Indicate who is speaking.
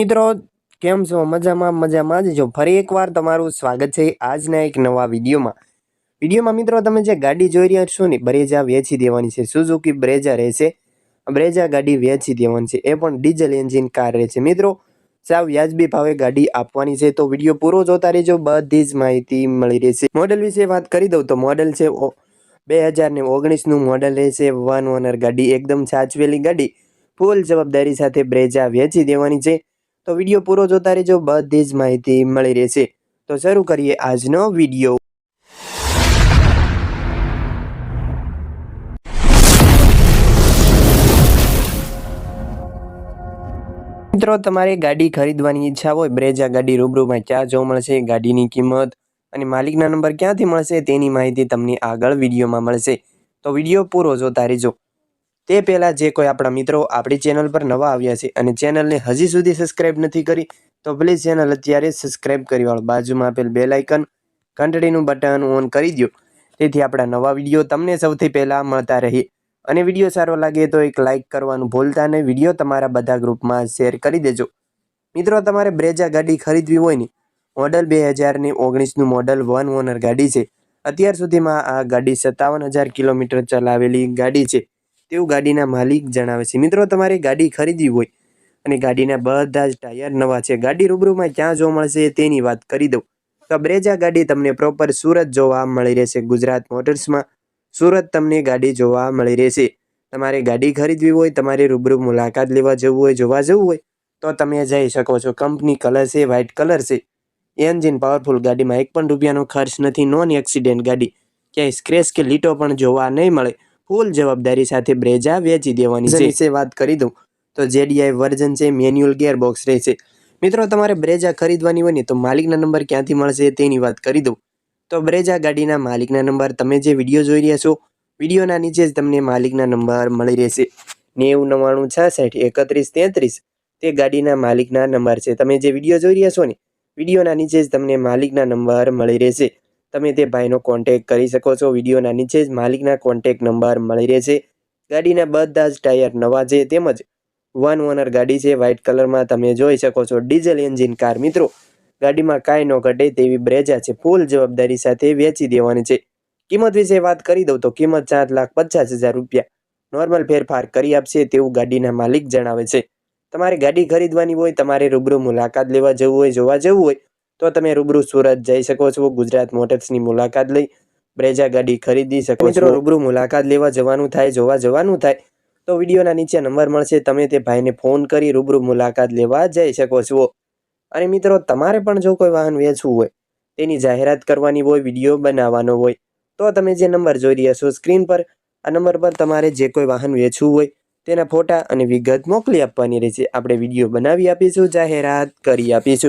Speaker 1: મિત્રો, કેમ છો? મજામાં મજામાં જ. જો ફરી એકવાર તમારું સ્વાગત છે આજના એક નવા વિડીયોમાં. વિડીયોમાં મિત્રો, તમે જે ગાડી જોઈ રહ્યા છો ને બ્રેજા વેચી દેવાની છે. સુઝુકી બ્રેજા રહેશે. બ્રેજા ગાડી વેચી દેવાની છે. એ પણ ડીઝલ એન્જિન કાર રહેશે મિત્રો, સાવ વ્યાજબી ભાવે ગાડી આપવાની છે. તો વીડિયો પૂરો જોતા રહેજો. બધી જ માહિતી મળી રહેશે. મોડલ વિશે વાત કરી દઉં તો મોડલ છે બે હજાર ને ઓગણીસનું મોડલ રહેશે. વન ઓનર ગાડી, એકદમ સાચવેલી ગાડી. ફૂલ જવાબદારી સાથે બ્રેજા વેચી દેવાની છે. તો વીડિયો પૂરો જોતા રહેજો, બધી જ માહિતી મળી રહેશે. તો શરૂ કરીએ આજનો વીડિયો. મિત્રો, તમારે ગાડી ખરીદવાની ઈચ્છા હોય, બ્રેજા ગાડી રૂબરૂમાં ક્યાં જોવા મળશે, ગાડીની કિંમત અને માલિકના નંબર ક્યાંથી મળશે તેની માહિતી તમને આગળ વિડીયોમાં મળશે. તો વીડિયો પૂરો જોતા રહેજો. તે પહેલાં જે કોઈ આપણા મિત્રો આપણી ચેનલ પર નવા આવ્યા છે અને ચેનલને હજી સુધી સબસ્ક્રાઇબ નથી કરી, તો પ્લીઝ ચેનલ અત્યારે સબસ્ક્રાઇબ કરી વાળો. બાજુમાં આપેલ બેલ આઇકન ઘંટડીનું બટન ઓન કરી દો તેથી આપણા નવા વીડિયો તમને સૌથી પહેલાં મળતા રહે. અને વીડિયો સારો લાગે તો એક લાઇક કરવાનું ભૂલતા નહીં. વીડિયો તમારા બધા ગ્રુપમાં શેર કરી દેજો. મિત્રો, તમારે બ્રેજા ગાડી ખરીદવી હોય ને મોડલ બે હજારની ઓગણીસનું મોડલ વન ઓનર ગાડી છે. અત્યાર સુધીમાં આ ગાડી સત્તાવન હજાર કિલોમીટર ચલાવેલી ગાડી છે. તેવું ગાડીના માલિક જણાવે છે. મિત્રો, તમારે ગાડી ખરીદવી હોય અને ગાડીના બધા જ ટાયર નવા છે, ગાડી રૂબરૂમાં ક્યાં જોવા મળશે તેની વાત કરી દઉં. તો બ્રેજા ગાડી તમને પ્રોપર સુરત જોવા મળી રહેશે. ગુજરાત મોટર્સમાં સુરત તમને ગાડી જોવા મળી રહેશે. તમારે ગાડી ખરીદવી હોય, તમારે રૂબરૂ મુલાકાત લેવા જવું હોય, જોવા જવું હોય, તો તમે જઈ શકો છો. કંપની કલર છે વ્હાઇટ કલર છે. એન્જિન પાવરફુલ ગાડીમાં એક પણ રૂપિયાનો ખર્ચ નથી, નોન એક્સિડન્ટ ગાડી. ક્યાંય સ્ક્રેચ કે લીટો પણ જોવા નહીં મળે. ફૂલ જવાબદારી સાથે બ્રેજા વેચી દેવાની છે. વિશે વાત કરી દઉં, તો જેડીઆઈ વર્ઝન છે, મેન્યુઅલ ગેરબોક્સ બોક્સ રહેશે. મિત્રો, તમારે બ્રેજા ખરીદવાની હોય ને, તો માલિકના નંબર ક્યાંથી મળશે તેની વાત કરી દઉં. તો બ્રેજા ગાડીના માલિકના નંબર, તમે જે વીડિયો જોઈ રહ્યા છો, વિડીયોના નીચે જ તમને માલિકના નંબર મળી રહેશે. નેવું નવ્વાણું છાસઠ એકત્રીસ તેત્રીસ, તે ગાડીના માલિકના નંબર છે. તમે જે વીડિયો જોઈ રહ્યા છો ને, વિડીયોના નીચે જ તમને માલિકના નંબર મળી રહેશે. તમે તે ભાઈનો કોન્ટેક કરી શકો છો. વિડીયોના નીચે જ માલિકના કોન્ટેક નંબર મળી રહેશે. ગાડીના બધા જ ટાયર નવા છે. તેમજ વન ઓનર ગાડી છે. વ્હાઇટ કલરમાં તમે જોઈ શકો છો. ડીઝલ એન્જિન કાર મિત્રો, ગાડીમાં કાંઈ ન ઘટે તેવી બ્રેજા છે. ફૂલ જવાબદારી સાથે વેચી દેવાની છે. કિંમત વિશે વાત કરી દઉં તો કિંમત સાત લાખ પચાસ હજાર રૂપિયા નોર્મલ ફેરફાર કરી આપશે તેવું ગાડીના માલિક જણાવે છે. તમારે ગાડી ખરીદવાની હોય, તમારે રૂબરૂ મુલાકાત લેવા જવું હોય, જોવા જવું હોય તો તમે રૂબરૂ સુરત જઈ શકો છો ગુજરાત મોટર્સની મુલાકાત લઈ બ્રેજા ગાડી ખરીદી શકો છો. મિત્રો રૂબરૂ મુલાકાત લેવા જવાનું થાય જોવા જવાનું થાય તો વિડીયોના નીચે નંબર મળશે તમે તે ભાઈને ફોન કરી રૂબરૂ મુલાકાત લેવા જઈ શકો છો. અને મિત્રો તમારે પણ જો કોઈ વાહન વેચવું હોય તેની જાહેરાત કરવાની હોય વીડિયો બનાવવાનો હોય તો તમે જે નંબર જોઈ રહ્યા છો સ્ક્રીન પર આ નંબર પર તમારે જે કોઈ વાહન વેચવું હોય તેના ફોટા અને વિગત મોકલી આપવાની રહેશે. આપણે વીડિયો બનાવી આપીશું જાહેરાત કરી આપીશું.